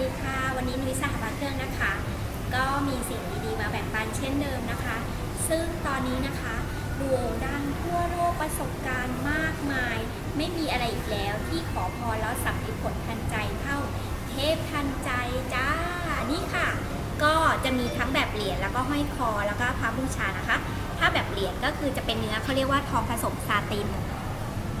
ดีค่ะ วันนี้นุ้ยสหบัตเครื่องนะคะ ก็มีสิ่งดีๆมาแบ่งปันเช่นเดิมนะคะ ซึ่งตอนนี้นะคะด่งดังทั่วโลกประสบการณ์มากมาย ไม่มีอะไรอีกแล้วที่ขอพรแล้วสัมผัสผลทันใจเท่าเทพทันใจจ้า นี่ค่ะ ก็จะมีทั้งแบบเหรียญแล้วก็ห้อยคอแล้วก็พระบูชานะคะ ถ้าแบบเหรียญก็คือจะเป็นเนื้อเขาเรียกว่าทองผสมซาติน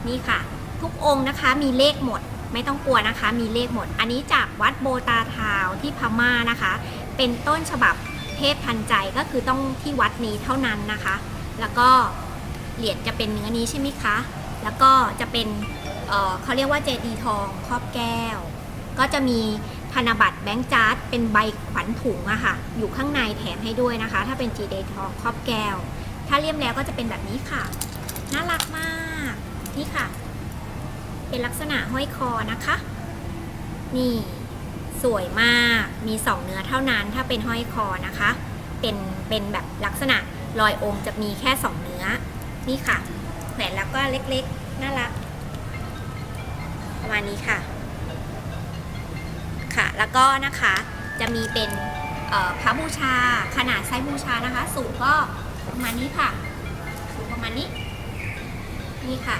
นี่ค่ะ ทุกองค์นะคะมีเลขหมด ไม่ต้องกลัวนะคะ มีเลขหมด อันนี้จากวัดโบตาทาวที่พม่านะคะ เป็นต้นฉบับเทพทันใจก็คือต้องที่วัดนี้เท่านั้นนะคะ แล้วก็เหรียญจะเป็นเนื้อนี้ใช่ไหมคะ แล้วก็จะเป็นเเขาเรียกว่าเจดีทองครอบแก้ว ก็จะมีธนบัตรแบงก์จาร์ดเป็นใบขวัญถุงอะค่ะ อยู่ข้างในแถมให้ด้วยนะคะ ถ้าเป็นจีเดทองครอบแก้ว ถ้าเลี่ยมแล้วก็จะเป็นแบบนี้ค่ะ น่ารักมาก นี่ค่ะ เป็นลักษณะห้อยคอนะคะ นี่สวยมากมีสองเนื้อเท่านั้นถ้าเป็นห้อยคอนะคะ เป็นเป็นแบบลักษณะรอยองค์จะมีแค่สองเนื้อ นี่ค่ะแขวนแล้วก็เล็กๆน่ารักประมาณนี้ค่ะ ค่ะ แล้วก็นะคะจะมีเป็นพระบูชาขนาดไซส์บูชานะคะ สูงก็ประมาณนี้ค่ะ สูงประมาณนี้ นี่ค่ะ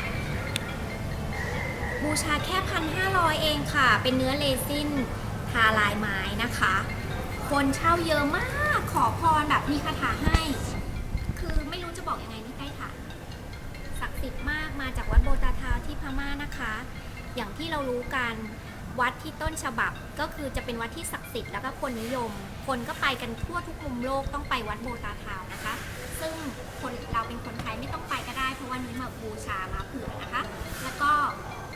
บูชาแค่พันห้าร้อยเองค่ะ เป็นเนื้อเรซินทาลายไม้นะคะ คนเช่าเยอะมากขอพรแบบมีคาถาให้ คือไม่รู้จะบอกยังไงนี่ใกล้ค่ะศักดิ์สิทธิ์มากมาจากวัดโบตาทาวที่พม่านะคะ อย่างที่เรารู้กันวัดที่ต้นฉบับก็คือจะเป็นวัดที่ศักดิ์สิทธิ์แล้วก็คนนิยม คนก็ไปกันทั่วทุกมุมโลกต้องไปวัดโบตาทาวนะคะ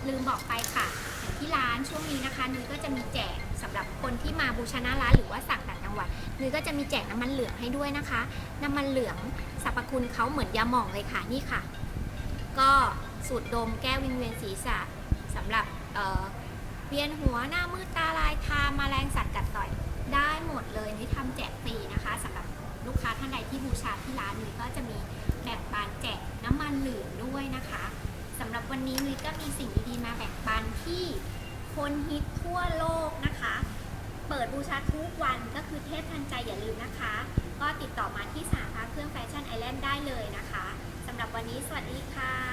ลืมบอกไปค่ะอย่างที่ร้านช่วงนี้นะคะนุ้ยก็จะมีแจกสำหรับคนที่มาบูชาหน้าร้านหรือว่าสั่งต่างจังหวัดนุ้ยก็จะมีแจกน้ำมันเหลืองให้ด้วยนะคะ น้ำมันเหลืองสรรพคุณเขาเหมือนยาหม่องเลยค่ะนี่ค่ะ ก็สูตรดมแก้วิงเวียนศีรษะสำหรับเเวียนหัวหน้ามืดตาลายทามาแรงสัตว์กัดต่อย วันนี้นุ้ยก็มีสิ่งดีๆมาแบ่งปันที่คนฮิตทั่วโลกนะคะ เปิดบูชาทุกวันก็คือเทพทันใจอย่าลืมนะคะ ก็ติดต่อมาที่สาขาเครื่องแฟชั่นไอแลนด์ได้เลยนะคะสำหรับวันนี้สวัสดีค่ะ